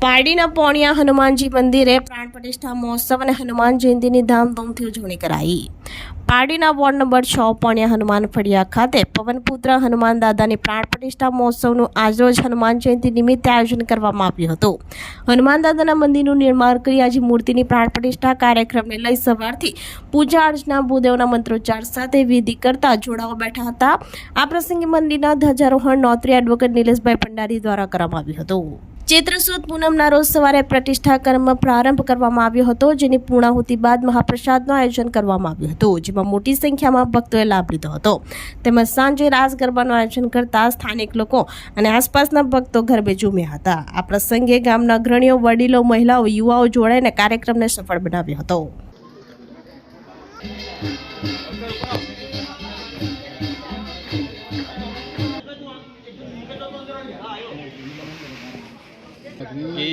પારડીના પોણિયા હનુમાનજી મંદિરે પ્રાણ પ્રતિષ્ઠા મહોત્સવ અને હનુમાન જયંતિની ધામધૂમથી ઉજવણી કરાઈ. પારડીના વોર્ડ નંબર છ, પોણિયા હનુમાન ફળિયા ખાતે પવનપુત્ર હનુમાન દાદાની પ્રાણ પ્રતિષ્ઠા મહોત્સવનું આજરોજ હનુમાન જયંતિ નિમિત્તે આયોજન કરવામાં આવ્યું હતું. હનુમાન દાદાના મંદિરનું નિર્માણ કરી આજે મૂર્તિની પ્રાણ પ્રતિષ્ઠા કાર્યક્રમને લઈ સવારથી પૂજા અર્ચના, ભૂદેવના મંત્રોચ્ચાર સાથે વિધિ કરતા જોડાઓ બેઠા હતા. આ પ્રસંગે મંદિરના ધ્વજારોહણ નોતરી એડવોકેટ નિલેશભાઈ ભંડારી દ્વારા કરવામાં આવ્યું હતું. ચૈત્ર સુદ પૂનમના રોજ સવારે પ્રતિષ્ઠા કર્મ પ્રારંભ કરવામાં આવ્યો હતો, જેની પૂર્ણાહુતિ બાદ મહાપ્રસાદનું આયોજન કરવામાં આવ્યું હતું, જેમાં મોટી સંખ્યામાં ભક્તોએ લાભ લીધો હતો. તેમજ સાંજે રાસ ગરબાનું આયોજન કરતા સ્થાનિક લોકો અને આસપાસના ભક્તો ગરબે ઝૂમ્યા હતા. આ પ્રસંગે ગામના અગ્રણીઓ, વડીલો, મહિલાઓ, યુવાઓ જોડાઈને કાર્યક્રમને સફળ બનાવ્યો હતો.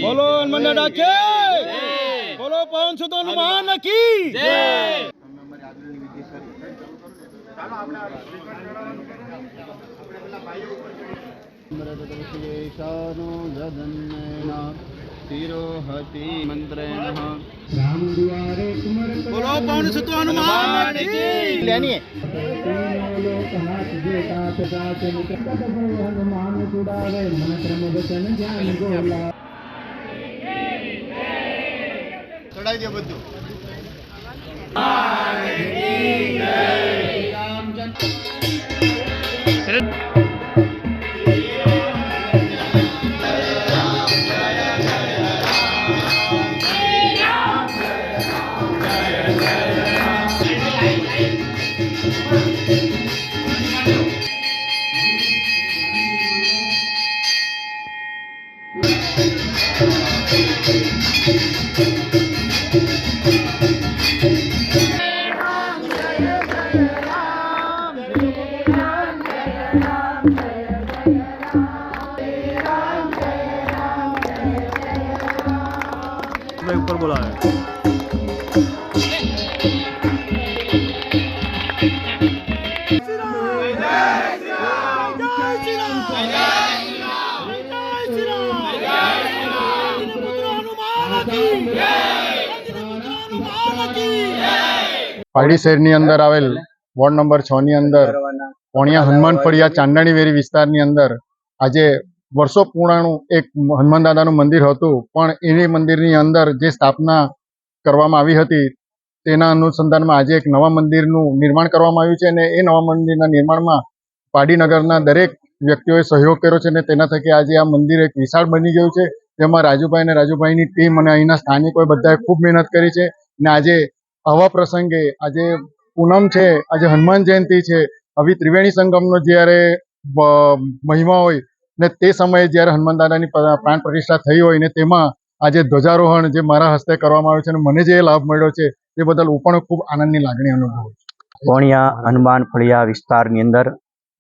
બોલો હનુમાન. ડાકે કે બોલો પવન સુતો હનુમાન કી મંત્રેણ બોલો પવન સુતો હનુમાન લેની ચડાઈ દે બધું. मैं ઉપર બોલાવે પારડી શહેરની અંદર આવેલ વોર્ડ નંબર છ ની અંદર પોણિયા હનુમાન ફળિયા ચાંદણી વેરી વિસ્તારની અંદર આજે વર્ષો પુરાણું એક હનુમાન દાદાનું મંદિર હતું, પણ એની મંદિરની અંદર જે સ્થાપના કરવામાં આવી હતી, તેના અનુસંધાનમાં આજે એક નવા મંદિરનું નિર્માણ કરવામાં આવ્યું છે અને એ નવા મંદિરના નિર્માણમાં પાડીનગરના દરેક વ્યક્તિઓએ સહયોગ કર્યો છે અને તેના થકી આજે આ મંદિર એક વિશાળ બની ગયું છે. જેમાં રાજુભાઈ અને રાજુભાઈની ટીમ અને અહીંના સ્થાનિકોએ બધાએ ખૂબ મહેનત કરી છે અને આજે આવા પ્રસંગે આજે પૂનમ છે, આજે હનુમાન જયંતિ છે, આવી ત્રિવેણી સંગમનો જ્યારે મહિમા હોય ને તે સમયે જ્યારે હનુમાન દાદાની પ્રાણ પ્રતિષ્ઠા થઈ હોય ને તેમાં આજે ધ્વજારોહણ જે મારા હસ્તે કરવામાં આવ્યું છે અને મને જે લાભ મળ્યો છે તે બદલ હું પણ ખૂબ આનંદની લાગણી અનુભવું છું. કોણિયા હનુમાન ફળિયા વિસ્તારની અંદર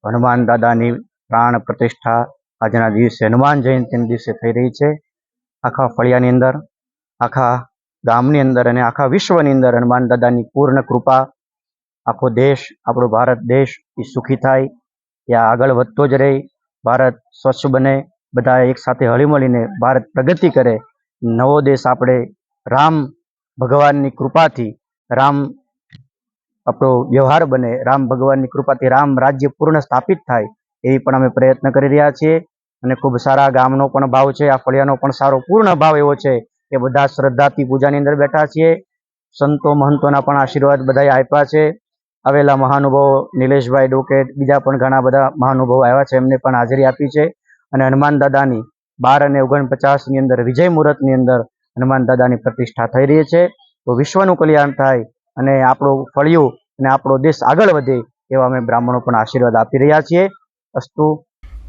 હનુમાન દાદાની પ્રાણ પ્રતિષ્ઠા આજના દિવસે, હનુમાન જયંતિના દિવસે થઈ રહી છે. આખા ફળિયાની અંદર, આખા ગામની અંદર અને આખા વિશ્વની અંદર હનુમાન દાદાની પૂર્ણ કૃપા, આખો દેશ, આપણો ભારત દેશ એ સુખી થાય એ આગળ વધતો જ રહે ભારત સ્વચ્છ બને, બધા એકસાથે હળીમળીને ભારત પ્રગતિ કરે. નવો દેશ આપણે રામ ભગવાનની કૃપાથી, રામ આપણો વ્યવહાર બને, રામ ભગવાનની કૃપાથી રામ રાજ્ય પૂર્ણ સ્થાપિત થાય એવી પણ અમે પ્રયત્ન કરી રહ્યા છીએ. અને ખૂબ સારા ગામનો પણ ભાવ છે, આ ફળિયાનો પણ સારો પૂર્ણ ભાવ એવો છે કે બધા શ્રદ્ધાથી પૂજાની અંદર બેઠા છીએ. સંતો મહંતોના પણ આશીર્વાદ બધાએ આપ્યા છે. આવેલા મહાનુભાવો નિલેશભાઈ ડોકેટ બીજા પણ ઘણા બધા મહાનુભાવો આવ્યા છે. એમને પણ હાજરી આપી છે. અને હનુમાન દાદાની બાર અને ઓગણપચાસની અંદર, વિજય મુહૂર્તની અંદર હનુમાન દાદાની પ્રતિષ્ઠા થઈ રહી છે. તો વિશ્વનું કલ્યાણ થાય અને આપણું ફળિયું અને આપણો દેશ આગળ વધે એવા અમે બ્રાહ્મણો પણ આશીર્વાદ આપી રહ્યા છીએ. અસ્તુ